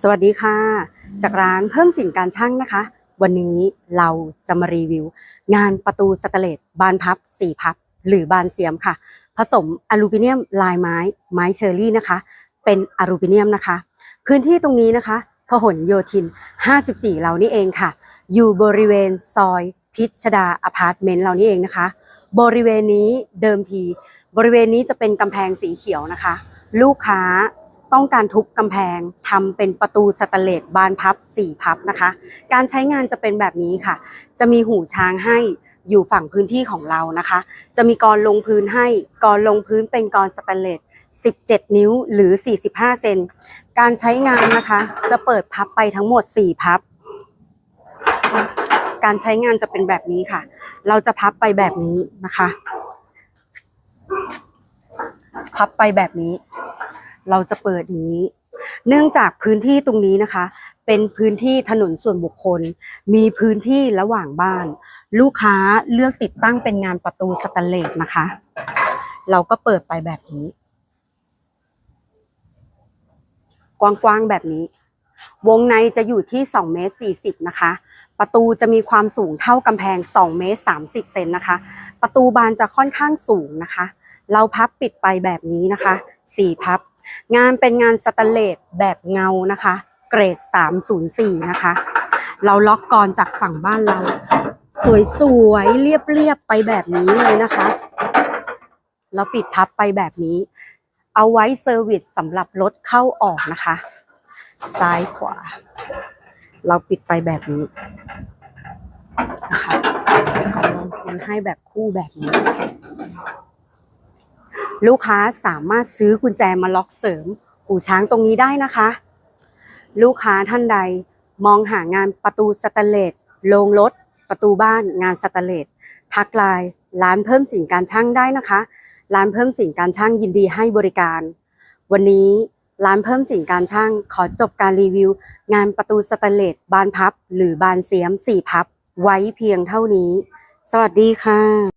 สวัสดีค่ะ จากร้านเพิ่มสินการช่างนะคะ วันนี้เราจะมารีวิว งานประตูสแตเลสบานพับสี่พับ หรือบานเสียมค่ะ ผสมอลูมิเนียมลายไม้ไม้เชอรี่นะคะ เป็นอลูมิเนียมนะคะ พื้นที่ตรงนี้นะคะพหลโยธิน 54 เรานี่เองค่ะ อยู่บริเวณซอยพิชดาอพาร์ตเมนต์เรานี่เองนะคะ บริเวณนี้เดิมที บริเวณนี้จะเป็นกำแพงสีเขียวนะคะ ลูกค้า ต้องการทุบกำแพงทำเป็นประตูสแตนเลสบานพับ4พับนะคะ การใช้งานจะเป็นแบบนี้ค่ะ จะมีหูช้างให้อยู่ฝั่งพื้นที่ของเรานะคะ จะมีกรลงพื้นให้กรลงพื้นเป็นกรสแตนเลส17 นิ้วหรือ 45 เซน การใช้งานนะคะ จะเปิดพับไปทั้งหมด 4 พับ การใช้งานจะเป็นแบบนี้ค่ะ เราจะพับไปแบบนี้นะคะ พับไปแบบนี้ เราจะเปิดนี้ เนื่องจากพื้นที่ตรงนี้นะคะ เป็นพื้นที่ถนนส่วนบุคคล มีพื้นที่ระหว่างบ้าน ลูกค้าเลือกติดตั้งเป็นงานประตูสแตนเลสนะคะ เราก็เปิดไปแบบนี้ กว้างๆแบบนี้ วงในจะอยู่ที่2เมตร40นะคะประตูจะมีความสูงเท่ากำแพง 2 เมตร 30 เซนนะคะ ประตูบานจะค่อนข้างสูงนะคะ เราพับปิดไปแบบนี้นะคะ 4 พับ งานเป็นงานสแตนเลสแบบเงานะคะ เกรด 304 นะคะ เราล็อกกรจากฝั่งบ้านเรา สวยๆ เรียบๆ ไปแบบนี้เลยนะคะ เราปิดพับไปแบบนี้ เอาไว้เซอร์วิสสำหรับรถเข้าออกนะคะ ซ้ายขวา เราปิดไปแบบนี้นะคะมันให้แบบคู่แบบนี้ ลูกค้าสามารถซื้อกุญแจมาล็อกเสริมหูช้างตรงนี้ได้นะคะ ลูกค้าท่านใดมองหางานประตูสแตนเลสโรงรถ ประตูบ้าน งานสแตนเลสทักไลน์ร้านเพิ่มสินการช่างได้นะคะ ร้านเพิ่มสินการช่างยินดีให้บริการ วันนี้ร้านเพิ่มสินการช่างขอจบการรีวิว งานประตูสแตนเลสบานพับ หรือบานเสียมสี่พับ ไว้เพียงเท่านี้ สวัสดีค่ะ